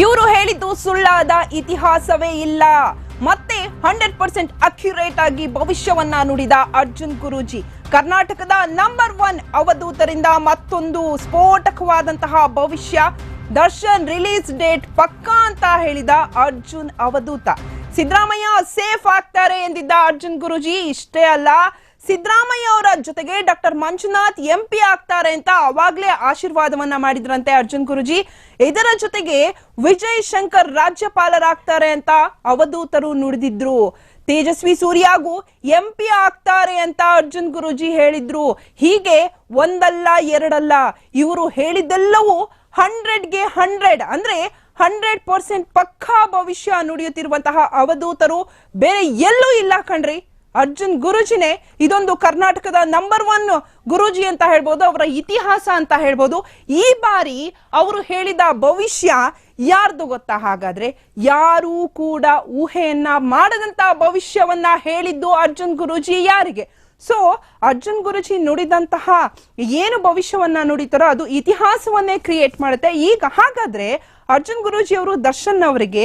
ಇವರು ಹೇಳಿದ್ದು ಸುಳ್ಳಾದ ಇತಿಹಾಸವೇ ಇಲ್ಲ. ಮತ್ತೆ ಹಂಡ್ರೆಡ್ ಪರ್ಸೆಂಟ್ ಅಕ್ಯುರೇಟ್ ಆಗಿ ಭವಿಷ್ಯವನ್ನ ನುಡಿದ ಅರ್ಜುನ್ ಗುರೂಜಿ. ಕರ್ನಾಟಕದ ನಂಬರ್ ಒನ್ ಅವಧೂತರಿಂದ ಮತ್ತೊಂದು ಸ್ಫೋಟಕವಾದಂತಹ ಭವಿಷ್ಯ. ದರ್ಶನ್ ರಿಲೀಸ್ ಡೇಟ್ ಪಕ್ಕಾ ಅಂತ ಹೇಳಿದ ಅರ್ಜುನ್ ಅವಧೂತ. ಸಿದ್ದರಾಮಯ್ಯ ಸೇಫ್ ಆಗ್ತಾರೆ ಎಂದಿದ್ದ ಅರ್ಜುನ್ ಗುರುಜಿ, ಇಷ್ಟೇ ಅಲ್ಲ ಸಿದ್ದರಾಮಯ್ಯ ಅವರ ಜೊತೆಗೆ ಡಾಕ್ಟರ್ ಮಂಜುನಾಥ್ ಎಂಪಿ ಆಗ್ತಾರೆ ಅಂತ ಅವಾಗ್ಲೇ ಆಶೀರ್ವಾದವನ್ನ ಮಾಡಿದ್ರಂತೆ ಅರ್ಜುನ್ ಗುರುಜಿ. ಇದರ ಜೊತೆಗೆ ವಿಜಯ್ ಶಂಕರ್ ರಾಜ್ಯಪಾಲರಾಗ್ತಾರೆ ಅಂತ ಅವಧೂತರು ನುಡಿದಿದ್ರು. ತೇಜಸ್ವಿ ಸೂರ್ಯಾಗೂ ಎಂಪಿ ಆಗ್ತಾರೆ ಅಂತ ಅರ್ಜುನ್ ಗುರುಜಿ ಹೇಳಿದ್ರು. ಹೀಗೆ ಒಂದಲ್ಲ, ಎರಡಲ್ಲ, ಇವರು ಹೇಳಿದ್ದೆಲ್ಲವೂ ಹಂಡ್ರೆಡ್ಗೆ ಹಂಡ್ರೆಡ್ ಅಂದ್ರೆ ಹಂಡ್ರೆಡ್ ಪರ್ಸೆಂಟ್ ಪಕ್ಕಾ ಭವಿಷ್ಯ ನುಡಿಯುತ್ತಿರುವಂತಹ ಅವಧೂತರು ಬೇರೆ ಎಲ್ಲೂ ಇಲ್ಲ ಕಣ್ರಿ. ಅರ್ಜುನ್ ಗುರುಜಿನೇ ಇದೊಂದು ಕರ್ನಾಟಕದ ನಂಬರ್ ಒನ್ ಗುರುಜಿ ಅಂತ ಹೇಳ್ಬೋದು, ಅವರ ಇತಿಹಾಸ ಅಂತ ಹೇಳ್ಬೋದು. ಈ ಬಾರಿ ಅವರು ಹೇಳಿದ ಭವಿಷ್ಯ ಯಾರ್ದು ಗೊತ್ತಾ? ಹಾಗಾದ್ರೆ ಯಾರೂ ಕೂಡ ಊಹೆಯನ್ನ ಮಾಡದಂತ ಭವಿಷ್ಯವನ್ನ ಹೇಳಿದ್ದು ಅರ್ಜುನ್ ಗುರುಜಿ ಯಾರಿಗೆ? ಸೊ ಅರ್ಜುನ್ ಗುರುಜಿ ನುಡಿದಂತಹ ಏನು ಭವಿಷ್ಯವನ್ನ ನುಡಿತಾರೋ ಅದು ಇತಿಹಾಸವನ್ನೇ ಕ್ರಿಯೇಟ್ ಮಾಡುತ್ತೆ. ಈಗ ಹಾಗಾದ್ರೆ ಅರ್ಜುನ್ ಗುರುಜಿ ಅವರು ದರ್ಶನ್ ಅವರಿಗೆ